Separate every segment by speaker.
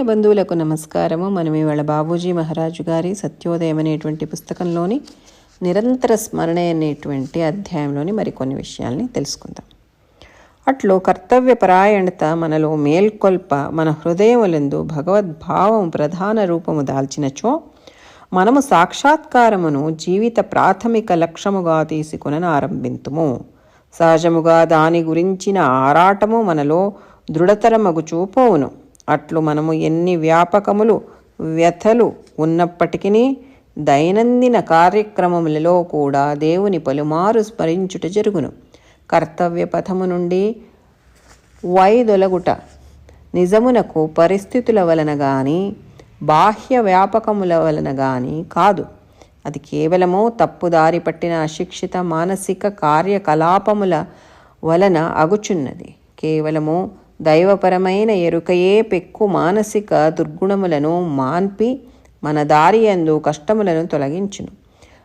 Speaker 1: ఆత్మీయ బంధువులకు నమస్కారము. మనం ఇవాళ బాబూజీ మహారాజు గారి సత్యోదయం అనేటువంటి పుస్తకంలోని నిరంతర స్మరణ అనేటువంటి అధ్యాయంలోని మరికొన్ని విషయాల్ని తెలుసుకుందాం. అట్లు కర్తవ్య పరాయణత మనలో మేల్కొల్ప మన హృదయములందు భగవద్భావం ప్రధాన రూపము దాల్చినచో మనము సాక్షాత్కారమును జీవిత ప్రాథమిక లక్ష్యముగా తీసుకునని ఆరంభింతుము. సహజముగా దాని గురించిన ఆరాటము మనలో దృఢతరమగు చూపోవును. అట్లు మనము ఎన్ని వ్యాపకములు వ్యథలు ఉన్నప్పటికీ దైనందిన కార్యక్రమములలో కూడా దేవుని పలుమారు స్మరించుట జరుగును. కర్తవ్య పథము నుండి వైదొలగుట నిజమునకు పరిస్థితుల వలన కానీ బాహ్య వ్యాపకముల వలన కానీ కాదు. అది కేవలము తప్పుదారి పట్టిన అశిక్షిత మానసిక కార్యకలాపముల వలన అగుచున్నది. కేవలము దైవపరమైన ఎరుకయే పెక్కు మానసిక దుర్గుణములను మాన్పి మన దారి అందు కష్టములను తొలగించును.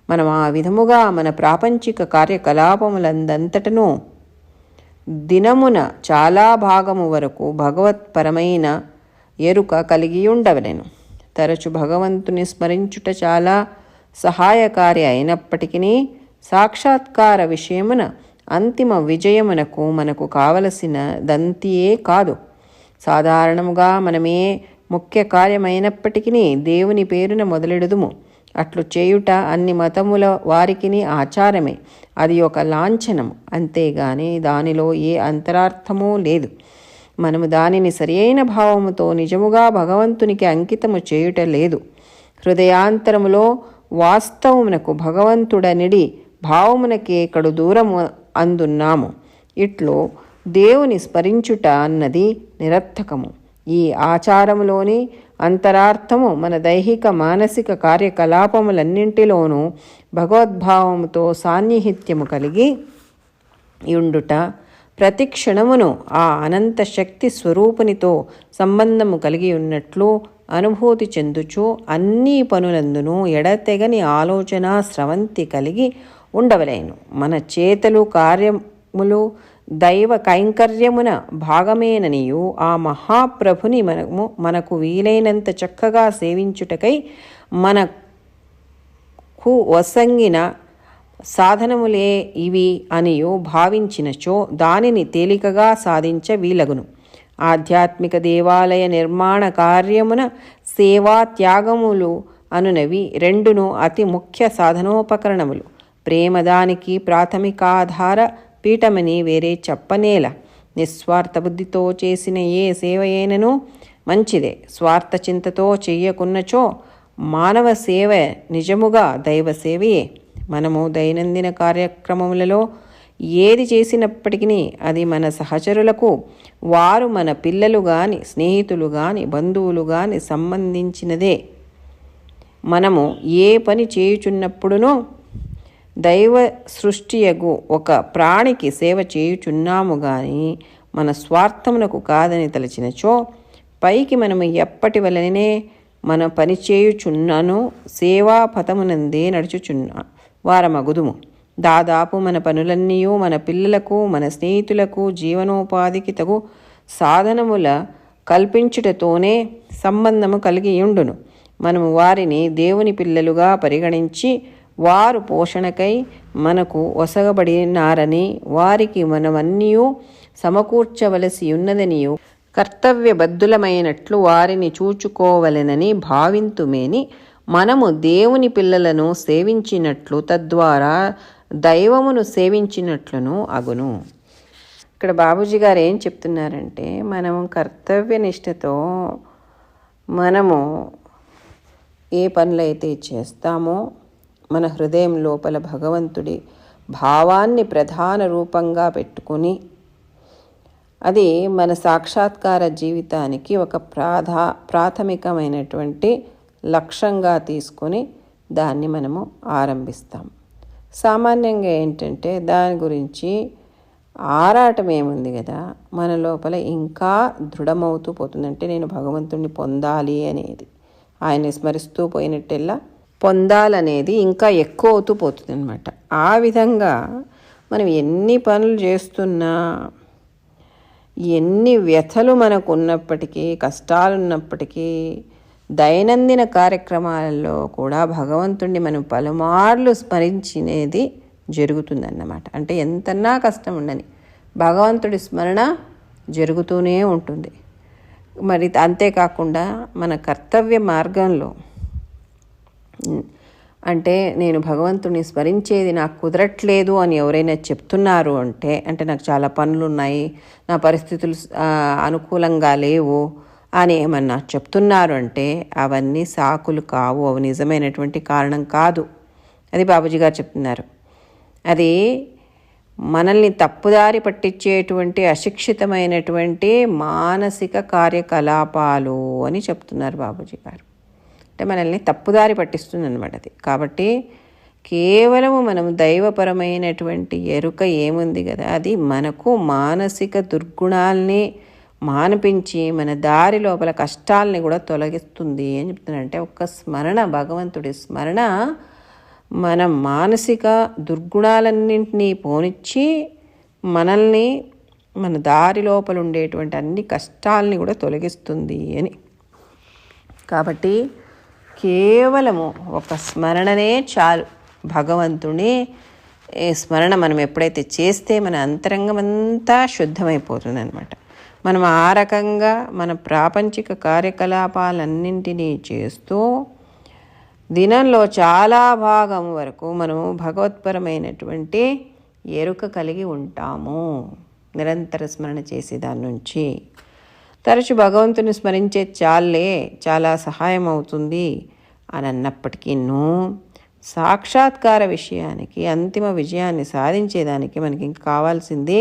Speaker 1: మనం ఆ విధముగా మన ప్రాపంచిక కార్యకలాపములందంతటను దినమున చాలా భాగము వరకు భగవత్పరమైన ఎరుక కలిగి ఉండవలెను. తరచు భగవంతుని స్మరించుట చాలా సహాయకారి అయినప్పటికీ సాక్షాత్కార విషయమున అంతిమ విజయమునకు మనకు కావలసిన దంతియే కాదు. సాధారణముగా మనమే ముఖ్య కార్యమైనప్పటికీ దేవుని పేరున మొదలెడుదుము. అట్లు చేయుట అన్ని మతముల వారికిని ఆచారమే. అది ఒక లాంఛనం అంతేగాని దానిలో ఏ అంతరార్థమూ లేదు. మనము దానిని సరియైన భావముతో నిజముగా భగవంతునికి అంకితము చేయుట లేదు. హృదయాంతరములో వాస్తవమునకు భగవంతుడనిడి భావమునకే కడు దూరము అందున్నాము. ఇట్లు దేవుని స్మరించుట అన్నది నిరర్థకము. ఈ ఆచారములోని అంతరార్థము మన దైహిక మానసిక కార్యకలాపములన్నింటిలోనూ భగవద్భావముతో సాన్నిహిత్యము కలిగి ఉండుట ప్రతి క్షణమును ఆ అనంత శక్తి స్వరూపునితో సంబంధము కలిగి ఉన్నట్లు అనుభూతి చెందుచు అన్ని పనులందునూ ఎడతెగని ఆలోచన స్రవంతి కలిగి ఉండవలేను. మన చేతలు కార్యములు దైవ కైంకర్యమున భాగమేననియు ఆ మహాప్రభుని మనము మనకు వీలైనంత చక్కగా సేవించుటకై మనకు వసంగిన సాధనములే ఇవి అనియు భావించినచో దానిని తేలికగా సాధించ వీలగును. ఆధ్యాత్మిక దేవాలయ నిర్మాణ కార్యమున సేవా త్యాగములు అనునవి రెండును అతి ముఖ్య సాధనోపకరణములు. ప్రేమ దానికి ప్రాథమికాధార పీఠమని వేరే చెప్పనేల. నిస్వార్థ బుద్ధితో చేసిన ఏ సేవ అయినను మంచిదే. స్వార్థ చింతతో చెయ్యకున్నచో మానవ సేవ నిజముగా దైవ సేవయే. మనము దైనందిన కార్యక్రమములలో ఏది చేసినప్పటికీ అది మన సహచరులకు వారు మన పిల్లలు కానీ స్నేహితులు కానీ బంధువులు కానీ సంబంధించినదే. మనము ఏ పని చేయుచున్నప్పుడునో దైవ సృష్టియగు ఒక ప్రాణికి సేవ చేయుచున్నాము కానీ మన స్వార్థమునకు కాదని తలచినచో పైకి మనము ఎప్పటి వలననే మన పని చేయుచున్నను సేవా పథమునందే నడుచుచున్నా వారమగుదుము. దాదాపు మన పనులన్నీ మన పిల్లలకు మన స్నేహితులకు జీవనోపాధికి తగు సాధనముల కల్పించుటతోనే సంబంధము కలిగి ఉండును మనము వారిని దేవుని పిల్లలుగా పరిగణించి వారు పోషణకై మనకు ఒసగబడినారని వారికి మనమన్నీ సమకూర్చవలసి ఉన్నదనియు కర్తవ్యబద్ధులమైనట్లు వారిని చూచుకోవలెనని భావింతుమేని. మనము దేవుని పిల్లలను సేవించినట్లు తద్వారా దైవమును సేవించినట్లును అగును. ఇక్కడ బాబూజీ గారు ఏం చెప్తున్నారంటే మనం కర్తవ్య నిష్ఠతో మనము ఏ పనులైతే చేస్తామో మన హృదయం లోపల భగవంతుడి భావాన్ని ప్రధాన రూపంగా పెట్టుకుని అది మన సాక్షాత్కార జీవితానికి ఒక ప్రాధా ప్రాథమికమైనటువంటి లక్ష్యంగా తీసుకొని దాన్ని మనము ఆరంభిస్తాం. సామాన్యంగా ఏంటంటే దాని గురించి ఆరాటం ఏముంది కదా మన లోపల ఇంకా దృఢమవుతూ పోతుందంటే నేను భగవంతుణ్ణి పొందాలి అనేది. ఆయన స్మరిస్తూ పోయినట్టెల్లా పొందాలనేది ఇంకా ఎక్కువ అవుతూ పోతుంది అనమాట ఆ విధంగా మనం ఎన్ని పనులు చేస్తున్నా ఎన్ని వ్యథలు మనకు ఉన్నప్పటికీ కష్టాలు ఉన్నప్పటికీ దైనందిన కార్యక్రమాలలో కూడా భగవంతుణ్ణి మనం పలుమార్లు స్మరించినది జరుగుతుందన్నమాట. అంటే ఎంతన్నా కష్టం ఉండని భగవంతుడి స్మరణ జరుగుతూనే ఉంటుంది. మరి అంతేకాకుండా మన కర్తవ్య మార్గంలో అంటే నేను భగవంతుని స్మరించేది నాకు కుదరట్లేదు అని ఎవరైనా చెప్తున్నారు అంటే అంటే నాకు చాలా పనులు ఉన్నాయి నా పరిస్థితులు అనుకూలంగా లేవు అని ఏమన్నా చెప్తున్నారు అంటే అవన్నీ సాకులు కావు అవి నిజమైనటువంటి కారణం కాదు. అది బాబుజీ గారు చెప్తున్నారు. అది మనల్ని తప్పుదారి పట్టించేటువంటి అశిక్షితమైనటువంటి మానసిక కార్యకలాపాలు అని చెప్తున్నారు బాబుజీ గారు. అంటే మనల్ని తప్పుదారి పట్టిస్తుంది అనమాట అది. కాబట్టి కేవలము మనం దైవపరమైనటువంటి ఎరుక ఏముంది కదా? అది మనకు మానసిక దుర్గుణాల్ని మానిపించి మన దారి లోపల కష్టాలని కూడా తొలగిస్తుంది అని చెప్తున్నాను అంటే ఒక్క స్మరణ భగవంతుడి స్మరణ మన మానసిక దుర్గుణాలన్నింటినీ పోనిచ్చి మనల్ని మన దారి లోపల ఉండేటువంటి అన్ని కష్టాలని కూడా తొలగిస్తుంది అని. కాబట్టి కేవలము ఒక స్మరణనే చాలు. భగవంతుని స్మరణ మనం ఎప్పుడైతే చేస్తే మన అంతరంగం అంతా శుద్ధమైపోతుంది అనమాట మనం ఆ రకంగా మన ప్రాపంచిక కార్యకలాపాలన్నింటినీ చేస్తూ దినంలో చాలా భాగం వరకు మనము భగవత్పరమైనటువంటి ఎరుక కలిగి ఉంటాము. నిరంతర స్మరణ చేసే దాని నుంచి. తరచు భగవంతుని స్మరించే చాలే చాలా సహాయం అవుతుంది అని అన్నప్పటికీను సాక్షాత్కార విషయానికి అంతిమ విజయాన్ని సాధించేదానికి మనకి ఇంకా కావాల్సింది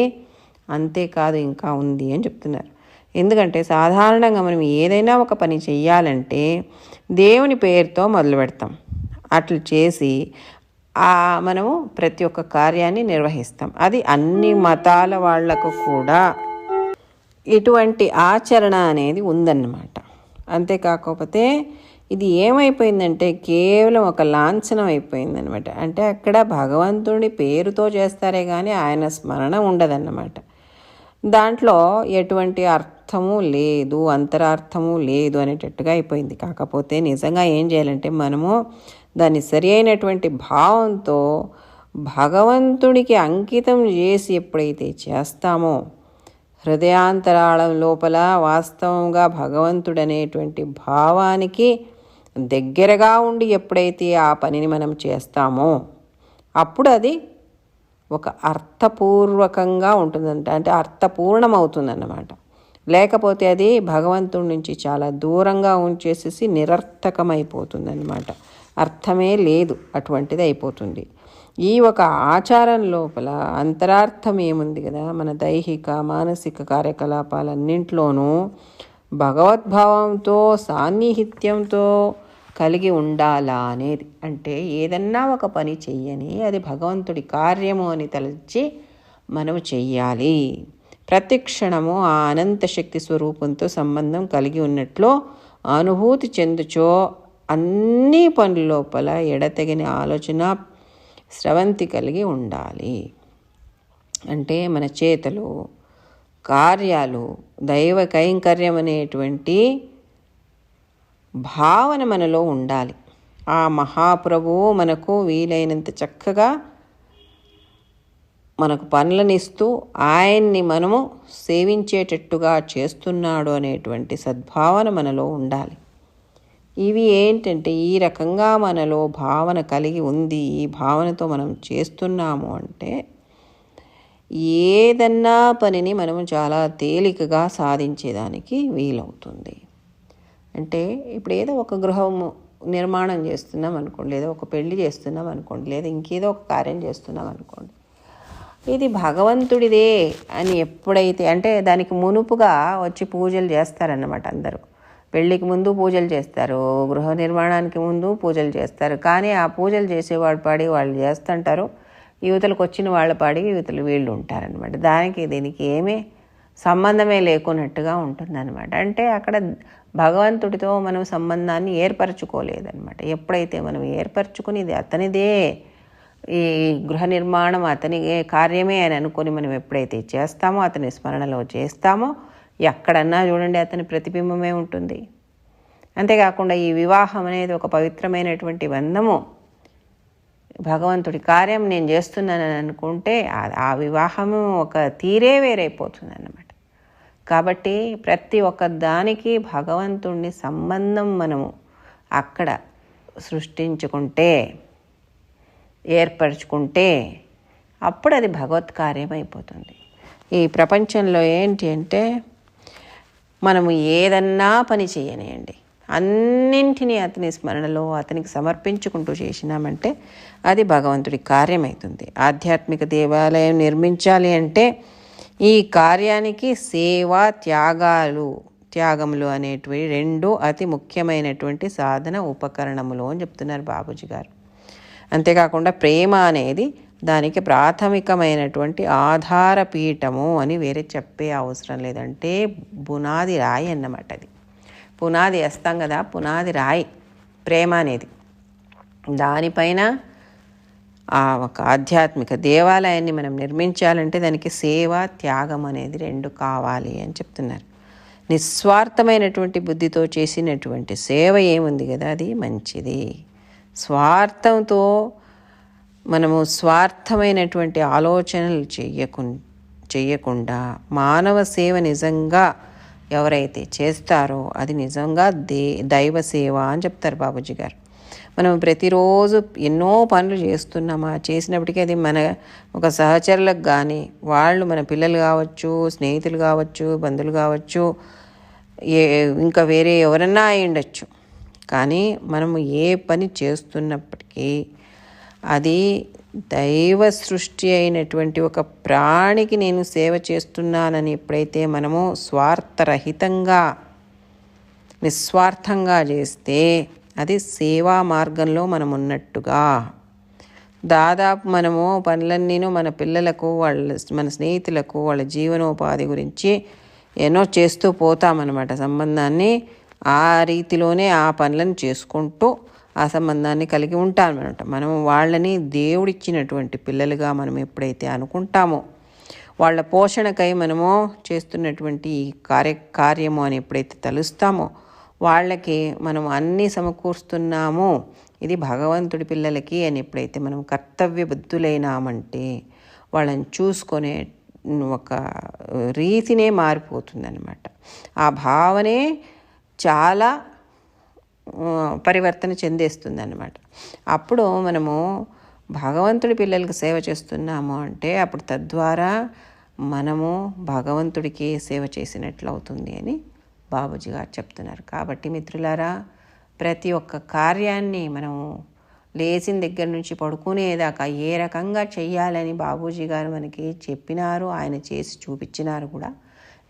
Speaker 1: అంతేకాదు ఇంకా ఉంది అని చెప్తున్నారు. ఎందుకంటే సాధారణంగా మనం ఏదైనా ఒక పని చెయ్యాలంటే దేవుని పేరుతో మొదలు పెడతాం. అట్లు చేసి మనము ప్రతి ఒక్క కార్యాన్ని నిర్వహిస్తాం. అది అన్ని మతాల వాళ్ళకు కూడా ఇటువంటి ఆచరణ అనేది ఉందన్నమాట. అంతేకాకపోతే ఇది ఏమైపోయిందంటే కేవలం ఒక లాంఛనం అయిపోయిందనమాట అంటే అక్కడ భగవంతుడి పేరుతో చేస్తారే కానీ ఆయన స్మరణ ఉండదన్నమాట. దాంట్లో ఎటువంటి అర్థము లేదు అంతరార్థము లేదు అనేటట్టుగా అయిపోయింది. కాకపోతే నిజంగా ఏం చేయాలంటే మనము దాన్ని సరి అయినటువంటి భావంతో భగవంతుడికి అంకితం చేసి ఎప్పుడైతే చేస్తామో హృదయాంతరాళం లోపల వాస్తవంగా భగవంతుడనేటువంటి భావానికి దగ్గరగా ఉండి ఎప్పుడైతే ఆ పనిని మనం చేస్తామో అప్పుడు అది ఒక అర్థపూర్వకంగా ఉంటుందంట. అంటే అర్థపూర్ణమవుతుందన్నమాట. లేకపోతే అది భగవంతుడి నుంచి చాలా దూరంగా ఉంచేసేసి నిరర్థకమైపోతుందన్నమాట. అర్థమే లేదు. అటువంటిది అయిపోతుంది ఈ ఒక ఆచారం లోపల అంతరార్థం ఏముంది కదా? మన దైహిక మానసిక కార్యకలాపాలన్నింటిలోనూ భగవద్భావంతో సాన్నిహిత్యంతో కలిగి ఉండాలా అనేది. అంటే ఏదన్నా ఒక పని చెయ్యని అది భగవంతుడి కార్యము అని తలచి మనము చెయ్యాలి. ప్రతి క్షణము ఆ అనంత శక్తి స్వరూపంతో సంబంధం కలిగి ఉన్నట్లు అనుభూతి చెందుచో అన్ని పనుల లోపల ఎడతెగిన ఆలోచన స్రవంతి కలిగి ఉండాలి. అంటే మన చేతలు కార్యాలు దైవ కైంకర్యం అనేటువంటి భావన మనలో ఉండాలి. ఆ మహాప్రభువు మనకు వీలైనంత చక్కగా మనకు పనులనిస్తూ ఆయన్ని మనము సేవించేటట్టుగా చేస్తున్నాడు అనేటువంటి సద్భావన మనలో ఉండాలి. ఇవి ఏంటంటే ఈ రకంగా మనలో భావన కలిగి ఉంది ఈ భావనతో మనం చేస్తున్నాము అంటే ఏదన్నా పనిని మనము చాలా తేలికగా సాధించేదానికి వీలవుతుంది. అంటే ఇప్పుడు ఏదో ఒక గృహం నిర్మాణం చేస్తున్నాం అనుకోండి లేదా ఒక పెళ్ళి చేస్తున్నాం అనుకోండి లేదా ఇంకేదో ఒక కార్యం చేస్తున్నాం అనుకోండి ఇది భగవంతుడిదే అని ఎప్పుడైతే అంటే దానికి మునుపుగా వచ్చి పూజలు చేస్తారన్నమాట అందరూ. పెళ్ళికి ముందు పూజలు చేస్తారు గృహ నిర్మాణానికి ముందు పూజలు చేస్తారు. కానీ ఆ పూజలు చేసేవాడు పాడి వాళ్ళు చేస్తుంటారు. యువతలకు వచ్చిన వాళ్ళ పాడి యువతలు వీళ్ళు ఉంటారనమాట దానికి దీనికి ఏమీ సంబంధమే లేకున్నట్టుగా ఉంటుందన్నమాట. అంటే అక్కడ భగవంతుడితో మనం సంబంధాన్ని ఏర్పరచుకోలేదన్నమాట. ఎప్పుడైతే మనం ఏర్పరచుకుని ఇది అతనిదే ఈ గృహ నిర్మాణం అతని కార్యమే అని అనుకొని మనం ఎప్పుడైతే చేస్తామో అతని స్మరణలో చేస్తామో ఎక్కడన్నా చూడండి అతని ప్రతిబింబమే ఉంటుంది. అంతేకాకుండా ఈ వివాహం అనేది ఒక పవిత్రమైనటువంటి బంధము. భగవంతుడి కార్యం నేను చేస్తున్నానని అనుకుంటే ఆ వివాహము ఒక తీరే వేరైపోతుంది అన్నమాట కాబట్టి ప్రతి ఒక్క దానికి భగవంతుడిని సంబంధం మనము అక్కడ సృష్టించుకుంటే ఏర్పరచుకుంటే అప్పుడు అది భగవత్ కార్యం అయిపోతుంది ఈ ప్రపంచంలో ఏంటి అంటే మనము ఏదన్నా పని చేయనియండి. అన్నింటినీ అతని స్మరణలో అతనికి సమర్పించుకుంటూ చేసినామంటే అది భగవంతుడి కార్యమవుతుంది ఆధ్యాత్మిక దేవాలయం నిర్మించాలి అంటే ఈ కార్యానికి సేవ త్యాగాలు త్యాగములు అనేటివి రెండు అతి ముఖ్యమైనటువంటి సాధన ఉపకరణములు అని చెప్తున్నారు బాబుజీ గారు. అంతేకాకుండా ప్రేమ అనేది దానికి ప్రాథమికమైనటువంటి ఆధార పీఠము అని వేరే చెప్పే అవసరం లేదంటే పునాది రాయి అన్నమాట అది. పునాది వేస్తాం కదా పునాది రాయి ప్రేమ అనేది. దానిపైన ఆ ఒక ఆధ్యాత్మిక దేవాలయాన్ని మనం నిర్మించాలంటే దానికి సేవ త్యాగం అనేది రెండు కావాలి అని చెప్తున్నారు. నిస్వార్థమైనటువంటి బుద్ధితో చేసినటువంటి సేవ ఏముంది కదా అది మంచిది. స్వార్థంతో మనము స్వార్థమైనటువంటి ఆలోచనలు చెయ్యకు చెయ్యకుండా మానవ సేవ నిజంగా ఎవరైతే చేస్తారో అది నిజంగా దే దైవ సేవ అని చెప్తారు బాబుజీ గారు. మనం ప్రతిరోజు ఎన్నో పనులు చేస్తున్నామా? చేసినప్పటికీ అది మన ఒక సహచరులకు కానీ వాళ్ళు మన పిల్లలు కావచ్చు స్నేహితులు కావచ్చు బంధువులు కావచ్చు ఏ ఇంకా వేరే ఎవరన్నా అయి ఉండొచ్చు కానీ మనము ఏ పని చేస్తున్నప్పటికీ అది దైవ సృష్టి అయినటువంటి ఒక ప్రాణికి నేను సేవ చేస్తున్నానని ఎప్పుడైతే మనము స్వార్థరహితంగా నిస్వార్థంగా చేస్తే అది సేవా మార్గంలో మనం ఉన్నట్టుగా దాదాపు మనము పనులన్నీను మన పిల్లలకు వాళ్ళ మన స్నేహితులకు వాళ్ళ జీవనోపాధి గురించి ఎన్నో చేస్తూ పోతామన్నమాట. సంబంధాన్ని ఆ రీతిలోనే ఆ పనులను చేసుకుంటూ ఆ సంబంధాన్ని కలిగి ఉంటామన్నమాట. మనం వాళ్ళని దేవుడిచ్చినటువంటి పిల్లలుగా మనం ఎప్పుడైతే అనుకుంటామో వాళ్ళ పోషణకై మనము చేస్తున్నటువంటి ఈ కార్య కార్యము అని ఎప్పుడైతే తలుస్తామో వాళ్ళకి మనం అన్నీ సమకూరుస్తున్నాము. ఇది భగవంతుడి పిల్లలకి అని ఎప్పుడైతే మనం కర్తవ్య బుద్ధులైనామంటే వాళ్ళని చూసుకునే ఒక రీతినే మారిపోతుందన్నమాట. ఆ భావనే చాలా పరివర్తన చెందేస్తుంది అనమాట అప్పుడు మనము భగవంతుడి పిల్లలకు సేవ చేస్తున్నాము అంటే అప్పుడు తద్వారా మనము భగవంతుడికి సేవ చేసినట్లు అవుతుంది అని బాబుజీ గారు చెప్తున్నారు. కాబట్టి మిత్రులారా ప్రతి ఒక్క కార్యాన్ని మనము లేచిన దగ్గర నుంచి పడుకునేదాకా ఏ రకంగా చెయ్యాలని బాబూజీ గారు మనకి చెప్పినారు ఆయన చేసి చూపించినారు కూడా.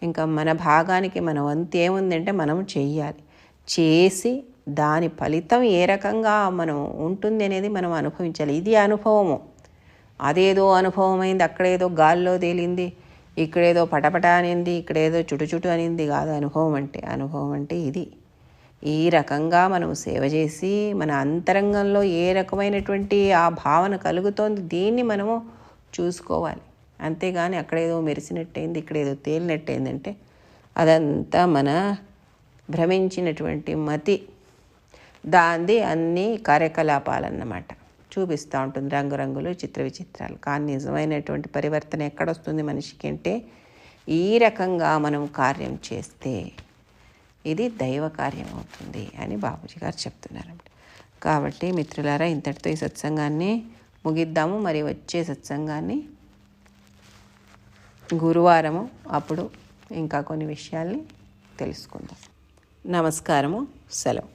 Speaker 1: ఇంకా మన భాగానికి మన వంతు ఏముందంటే మనం చెయ్యాలి. చేసి దాని ఫలితం ఏ రకంగా మనం ఉంటుంది అనేది మనం అనుభవించాలి. ఇది అనుభవము. అదేదో అనుభవమైంది అక్కడేదో గాల్లో తేలింది ఇక్కడేదో పటపట అనింది ఇక్కడేదో చుటుచుటు అనింది కాదు అనుభవం అంటే. అనుభవం అంటే ఇది. ఈ రకంగా మనం సేవ చేసి మన అంతరంగంలో ఏ రకమైనటువంటి ఆ భావన కలుగుతోంది దీన్ని మనము చూసుకోవాలి. అంతేగాని అక్కడేదో మెరిసినట్టయింది ఇక్కడేదో తేలినట్టయిందంటే అదంతా మన భ్రమించినటువంటి మతి. దాంది అన్ని కార్యకలాపాలన్నమాట. చూపిస్తూ ఉంటుంది రంగురంగులు చిత్ర విచిత్రాలు. కానీ నిజమైనటువంటి పరివర్తన ఎక్కడొస్తుంది మనిషికి అంటే ఈ రకంగా మనం కార్యం చేస్తే ఇది దైవ కార్యం అవుతుంది అని బాబుజీ గారు చెప్తున్నారు కాబట్టి మిత్రులారా ఇంతటితో ఈ సత్సంగాన్ని ముగిద్దాము. మరి వచ్చే సత్సంగాన్ని గురువారము అప్పుడు ఇంకా కొన్ని విషయాల్ని తెలుసుకుందాం. నమస్కారము సెలవు.